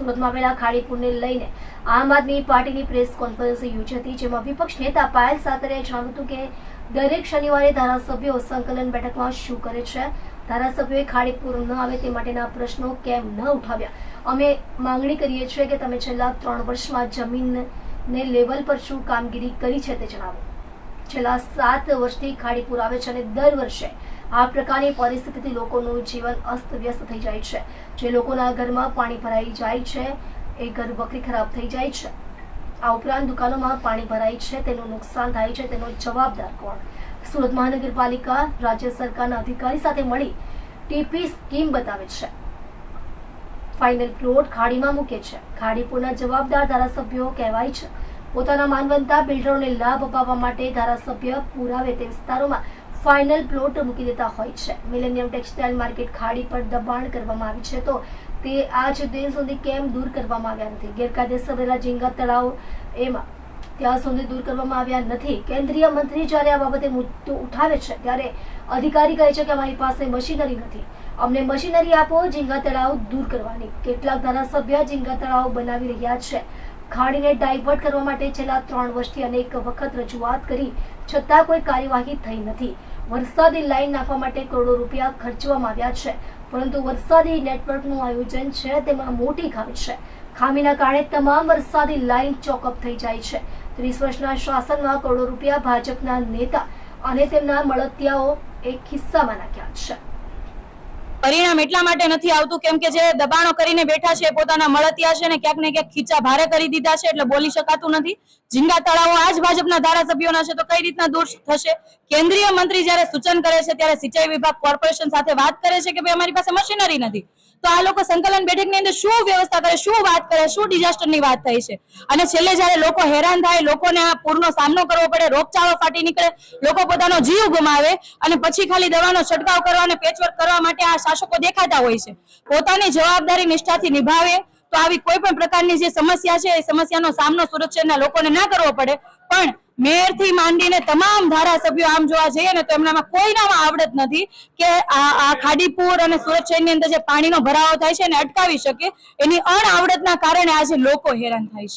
સુરતમાં આવેલા ખાડીપુરને લઈને આમ આદમી પાર્ટીની પ્રેસ કોન્ફરન્સ યોજી હતી જેમાં વિપક્ષ નેતા પાયલ સાકરિયાએ જણાવ્યું હતું કે દરેક શનિવારે ધારાસભ્યો સંકલન બેઠકમાં શું કરે છે? ધારાસભ્યોએ ખાડીપુર ન આવે તે માટેના પ્રશ્નો કેમ ન ઉઠાવ્યા? અમે માંગણી કરીએ છીએ કે તમે છેલ્લા ત્રણ વર્ષમાં જમીનને લેવલ પર શું કામગીરી કરી છે તે જણાવો. છેલ્લા સાત વર્ષથી ખાડીપુર આવે છે અને દર વર્ષે આ પ્રકારની પરિસ્થિતિથી લોકોનું જીવન અસ્તવ્યસ્ત થઈ જાય છે. જે લોકોના ઘરમાં પાણી ભરાઈ જાય છે, એ ઘર વકરી ખરાબ થઈ જાય છે. આ ઉપરાંત દુકાનોમાં પાણી ભરાય છે, તેનું નુકસાન થાય છે, તેનો જવાબદાર કોણ? સુરત મહાનગરપાલિકા રાજ્ય સરકારના અધિકારી સાથે મળી ટીપી સ્કીમ બતાવે છે. ફાઇનલ પ્લોટ ખાડીમાં મૂકે છે. ખાડીપુરના જવાબદાર ધારાસભ્યો કહેવાય છે પોતાના માનવંતા બિલ્ડરોને લાભ અપાવવા માટે ધારાસભ્ય પુરાવે તે વિસ્તારોમાં ફાઇનલ પ્લોટ મૂકી દેતા હોય છે. મિલેનિયમ ટેક્સટાઇલ માર્કેટ ખાડી પર દબાણ કરવામાં આવી છે તો તે આજ દિન સુધી કેમ દૂર કરવામાં આવ્યા નથી? ગેરકાયદેસર રહેલા ઝીંગા તળાવ એમાં ત્યાં સુધી દૂર કરવામાં આવ્યા નથી. કેન્દ્રીય મંત્રી જ્યારે આ બાબતે મુદ્દો ઉઠાવે છે, ત્યારે અધિકારી કહે છે કે અમારી પાસે મશીનરી નથી. અમને મશીનરી આપો, ઝીંગા તળાવ દૂર કરવાની. કેટલાક ધારાસભ્ય ઝીંગા તળાવ બનાવી રહ્યા છે. ખાડીને ડાયવર્ટ કરવા માટે છેલ્લા ત્રણ વર્ષથી અનેક વખત રજૂઆત કરી, છતાં કોઈ કાર્યવાહી થઈ નથી. વરસાદી લાઈન નાખવા માટે કરોડો રૂપિયા ખર્ચવામાં આવ્યા છે, પરંતુ વરસાદી નેટવર્કનું આયોજન છે તેમાં મોટી ખામી છે. ખામીના કારણે તમામ વરસાદી લાઈન ચોકઅપ થઈ જાય છે. ત્રીસ વર્ષના શાસનમાં કરોડો રૂપિયા ભાજપના નેતા અને તેમના મળતિયાઓ એક ખિસ્સામાં નાખ્યા છે. પરિણામ એટલા માટે નથી આવતું કેમ કે જે દબાણો કરીને બેઠા છે પોતાના મળતિયા છે ને ક્યાંક ને ક્યાંક ખીચા ભારે કરી દીધા છે એટલે બોલી શકાતું નથી. ઝીંગા તળાવો આજ ભાજપના ધારાસભ્યોના છે તો કઈ રીતના દૂર થશે? કેન્દ્રીય મંત્રી જયારે સૂચન કરે છે ત્યારે સિંચાઈ વિભાગ કોર્પોરેશન સાથે વાત કરે છે કે ભાઈ અમારી પાસે મશીનરી નથી. તો આ લોકો સંકલન બેઠકની અંદર શું વ્યવસ્થા કરે, શું વાત કરે, શું ડિઝાસ્ટરની વાત થઈ છે? અને છેલ્લે જ્યારે લોકો હેરાન થાય, લોકોને આ પૂરનો સામનો કરવો પડે, રોગચાળો ફાટી નીકળે, લોકો પોતાનો જીવ ગુમાવે અને પછી ખાલી દવાનો છંટકાવ કરવા અને પેચવર્ક કરવા માટે આ શાસકો દેખાતા હોય છે. પોતાની જવાબદારી નિષ્ઠાથી નિભાવે તો આવી કોઈ પણ પ્રકારની જે સમસ્યા છે, એ સમસ્યાનો સામનો સુરત શહેરના લોકોને ના કરવો પડે. પણ મેયરથી માંડીને તમામ ધારાસભ્યો આમ જોવા જઈએ ને તો એમનામાં કોઈનામાં આવડત નથી કે આ ખાડીપુર અને સુરત શહેરની અંદર જે પાણીનો ભરાવો થાય છે એને અટકાવી શકે, એની અણઆવડતના કારણે આજે લોકો હેરાન થાય છે.